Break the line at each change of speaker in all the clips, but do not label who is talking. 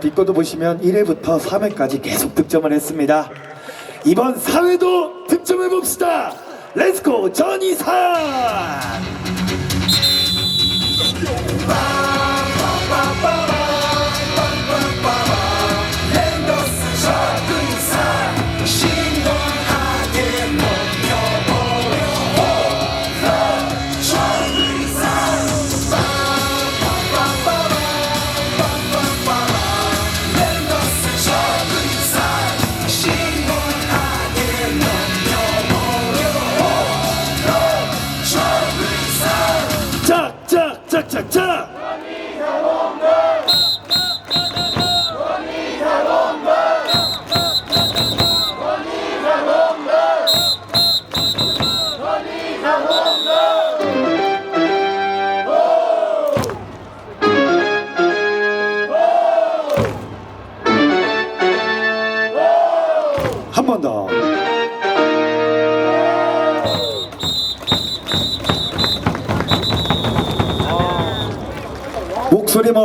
빅보드 보시면 1회부터 3회까지 계속 득점을 했습니다. 이번 4회도 득점해 봅시다. 렛츠고 전이산. 짝짝짝짝짝. 한번 더. 목소리 뭐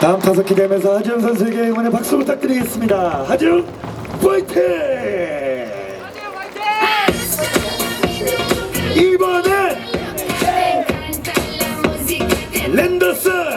다음 타석 기대하면서 하지훈 선수에게 응원의 박수 부탁드리겠습니다. 하지훈 파이팅! 이번엔 랜더스